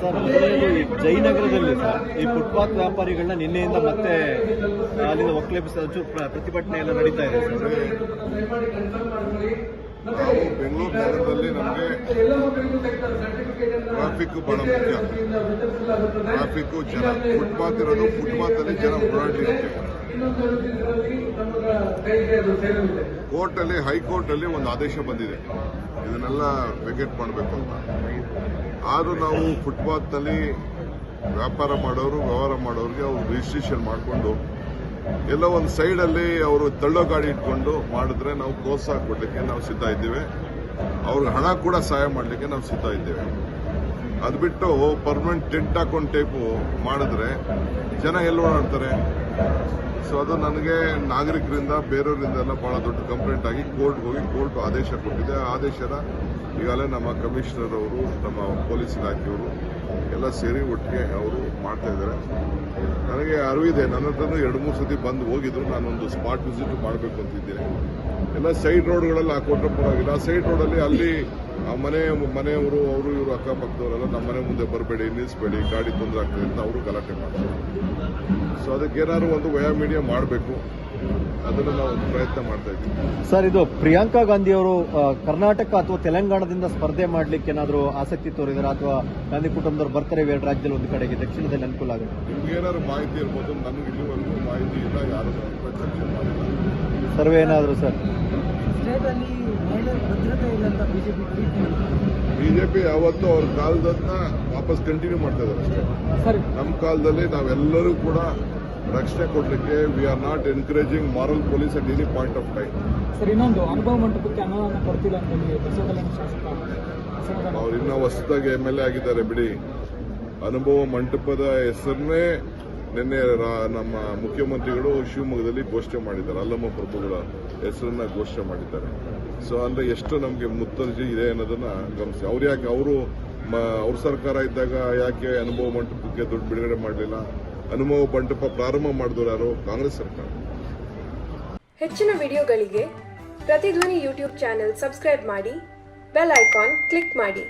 Sir ಮೊದಲನೇದು ಈ ಜಯನಗರದಲ್ಲಿ sir ಈ ಫುಟ್ಪಾತ್ ವ್ಯಾಪಾರಿಗಳನ್ನ ನಿನ್ನೆಯಿಂದ ಮತ್ತೆ ಅಲ್ಲಿಂದ ಒಕ್ಕಲೆಬ್ಬಿಸಿ ಪ್ರ- ಪ್ರತಿಭಟನೆ ಎಲ್ಲ ನಡೀತಾ ಇದೆ ಸರ್. ನಾವು ಬೆಂಗಳೂರು ನಗರದಲ್ಲಿ ನಮಗೆ ಟ್ರಾಫಿಕ್ ಬಹಳ ಮುಖ್ಯ. ಟ್ರಾಫಿಕ್ ಜನ ಫುಟ್ಪಾತ್ ಇರೋದು ಫುಟ್ಪಾತ್ ಅಲ್ಲಿ ಜನ ಓಡಾಡಲಿಕ್ಕೆ ಕೋರ್ಟ್ ಅಲ್ಲಿ ಹೈಕೋರ್ಟ್ ಅಲ್ಲಿ ಒಂದು ಆದೇಶ ಬಂದಿದೆ. ಇದನ್ನೆಲ್ಲ ವೆಕೆಟ್ ಮಾಡಬೇಕು ಅಂತ. ಆದರೂ ನಾವು ಫುಟ್ಪಾತ್ನಲ್ಲಿ ವ್ಯಾಪಾರ ಮಾಡೋರು, ವ್ಯವಹಾರ ಮಾಡೋರಿಗೆ ಅವರು ರಿಜಿಸ್ಟ್ರೇಷನ್ ಮಾಡಿಕೊಂಡು, ಎಲ್ಲ ಒಂದು ಸೈಡಲ್ಲಿ ಅವರು ತಳ್ಳೋ ಗಾಡಿ ಇಟ್ಕೊಂಡು ಮಾಡಿದ್ರೆ ನಾವು ಪ್ರೋತ್ಸಾಹ ಕೊಡಲಿಕ್ಕೆ ನಾವು ಸಿದ್ಧ ಇದ್ದೇವೆ. ಅವ್ರಿಗೆ ಹಣ ಕೂಡ ಸಹಾಯ ಮಾಡಲಿಕ್ಕೆ ನಾವು ಸಿದ್ಧ ಇದ್ದೇವೆ. ಅದು ಬಿಟ್ಟು ಪರ್ಮನೆಂಟ್ ಟೆಂಟ್ ಹಾಕೊಂಡು ಟೈಪು ಮಾಡಿದ್ರೆ ಜನ ಎಲ್ಲಿ ಓಡಾಡ್ತಾರೆ? ಸೊ ಅದು ನನಗೆ ನಾಗರಿಕರಿಂದ, ಬೇರೆಯವರಿಂದ ಎಲ್ಲ ಬಹಳ ದೊಡ್ಡ ಕಂಪ್ಲೇಂಟ್ ಆಗಿ ಕೋರ್ಟ್ ಹೋಗಿ ಕೋರ್ಟ್ ಆದೇಶ ಕೊಟ್ಟಿದೆ. ಆ ಆದೇಶನ ಈಗಾಗಲೇ ನಮ್ಮ ಕಮಿಷನರ್ ಅವರು, ನಮ್ಮ ಪೊಲೀಸ್ ಇಲಾಖೆಯವರು ಎಲ್ಲ ಸೇರಿ ಒಟ್ಟಿಗೆ ಅವರು ಮಾಡ್ತಾ ಇದ್ದಾರೆ. ನನಗೆ ಅರಿವಿದೆ ನನ್ನ ಹತ್ರನೂ ಎರಡು ಮೂರು ಸತಿ ಬಂದು ಹೋಗಿದ್ರು. ನಾನೊಂದು ಸ್ಪಾಟ್ ವಿಸಿಟ್ ಮಾಡಬೇಕು ಅಂತಿದ್ದೇನೆ. ಎಲ್ಲ ಸೈಡ್ ರೋಡ್ಗಳಲ್ಲಿ ಹಾಕೊಟ್ರೆ ಪರವಾಗಿಲ್ಲ. ಆ ಸೈಡ್ ರೋಡಲ್ಲಿ ಅಲ್ಲಿ ಆ ಮನೆ, ಮನೆಯವರು, ಅವರು, ಇವರು ಅಕ್ಕಪಕ್ಕದವರೆಲ್ಲ ನಮ್ಮ ಮನೆ ಮುಂದೆ ಬರಬೇಡಿ ನಿಲ್ಲಿಸಬೇಡಿ ಗಾಡಿ ತೊಂದರೆ ಆಗ್ತದೆ ಅಂತ ಅವರು ಗಲಾಟೆ ಮಾಡ್ತಾರೆ. ಸೊ ಅದಕ್ಕೆ ಏನಾದ್ರು ಒಂದು ವಯಾ ಮೀಡಿಯಾ ಮಾಡಬೇಕು ಅದನ್ನು ನಾವು ಒಂದು ಪ್ರಯತ್ನ ಮಾಡ್ತಾ ಇದ್ದೀವಿ. ಸರ್ ಇದು ಪ್ರಿಯಾಂಕಾ ಗಾಂಧಿ ಅವರು ಕರ್ನಾಟಕ ಅಥವಾ ತೆಲಂಗಾಣದಿಂದ ಸ್ಪರ್ಧೆ ಮಾಡ್ಲಿಕ್ಕೆ ಏನಾದರೂ ಆಸಕ್ತಿ ತೋರಿದ್ರೆ? ಅಥವಾ ಗಾಂಧಿ ಕುಟುಂಬದವ್ರು ಬರ್ತಾರೆ ಬೇರೆ ರಾಜ್ಯದಲ್ಲಿ ಒಂದು ಕಡೆಗೆ ದಕ್ಷಿಣದಲ್ಲಿ ಅನುಕೂಲ ಆಗುತ್ತೆ? ನಿಮ್ಗೆ ಏನಾದ್ರು ಮಾಹಿತಿ ಇರ್ಬೋದು ನನಗೆ ಇಲ್ಲಿವರೆಗೂ ಮಾಹಿತಿ ಇಲ್ಲ ಯಾರು ಸರ್ವೆ ಏನಾದರೂ ಸರ್? ಸ್ಟೇಟಲ್ಲಿ ಮಹಿಳೆಯರ ಭದ್ರತೆ ಇಲ್ಲ ಅಂತ ಬಿಜೆಪಿ ಯಾವತ್ತೂ ಅವ್ರ ಕಾಲದನ್ನ ವಾಪಸ್ ಕಂಟಿನ್ಯೂ ಮಾಡ್ತಾ ಇದ್ದಾರೆ ನಮ್ಮ ಕಾಲದಲ್ಲಿ ನಾವೆಲ್ಲರೂ ಕೂಡ ರಕ್ಷಣೆ ಕೊಡಲಿಕ್ಕೆ we are not encouraging moral police at any point of time sir ಇನ್ನೊಂದು ಅನುಭವ ಮಂಟಪಕ್ಕೆ ಅನುದಾನ ಕೊಡ್ತಿಲ್ಲ ಅಂತ ಅವ್ರು ಇನ್ನೂ ಹೊಸದಾಗಿ ಎಂ ಎಲ್ ಎ ಆಗಿದ್ದಾರೆ ಬಿಡಿ. ಅನುಭವ ಮಂಟಪದ ಹೆಸರನ್ನೇ ನಿನ್ನೆ ನಮ್ಮ ಮುಖ್ಯಮಂತ್ರಿಗಳು ಶಿವಮೊಗ್ಗದಲ್ಲಿ ಘೋಷಣೆ ಮಾಡಿದ್ದಾರೆ. ಅಲ್ಲಮ್ಮ ಪ್ರಭುಗಳ ಹೆಸರನ್ನ ಘೋಷಣೆ ಮಾಡಿದ್ದಾರೆ. ಸೊ ಅಂದ್ರೆ ಎಷ್ಟು ನಮಗೆ ಮುತ್ತರ್ಜಿ ಇದೆ ಅನ್ನೋದನ್ನ ಗಮನಿಸಿ. ಅವ್ರು ಯಾಕೆ ಅವರು ಅವ್ರ ಸರ್ಕಾರ ಇದ್ದಾಗ ಯಾಕೆ ಅನುಭವ ಮಂಟಪಕ್ಕೆ ದುಡ್ಡು ಬಿಡುಗಡೆ ಮಾಡಲಿಲ್ಲ? ಅನುಭವ ಮಂಟಪ ಪ್ರಾರಂಭ ಮಾಡಿದವರು ಯಾರು? ಕಾಂಗ್ರೆಸ್ ಸರ್ಕಾರ. ಹೆಚ್ಚಿನ ವಿಡಿಯೋಗಳಿಗೆ ಪ್ರತಿಧ್ವನಿ ಯೂಟ್ಯೂಬ್ ಚಾನೆಲ್ ಸಬ್ಸ್ಕ್ರೈಬ್ ಮಾಡಿ, ಬೆಲ್ ಐಕಾನ್ ಕ್ಲಿಕ್ ಮಾಡಿ.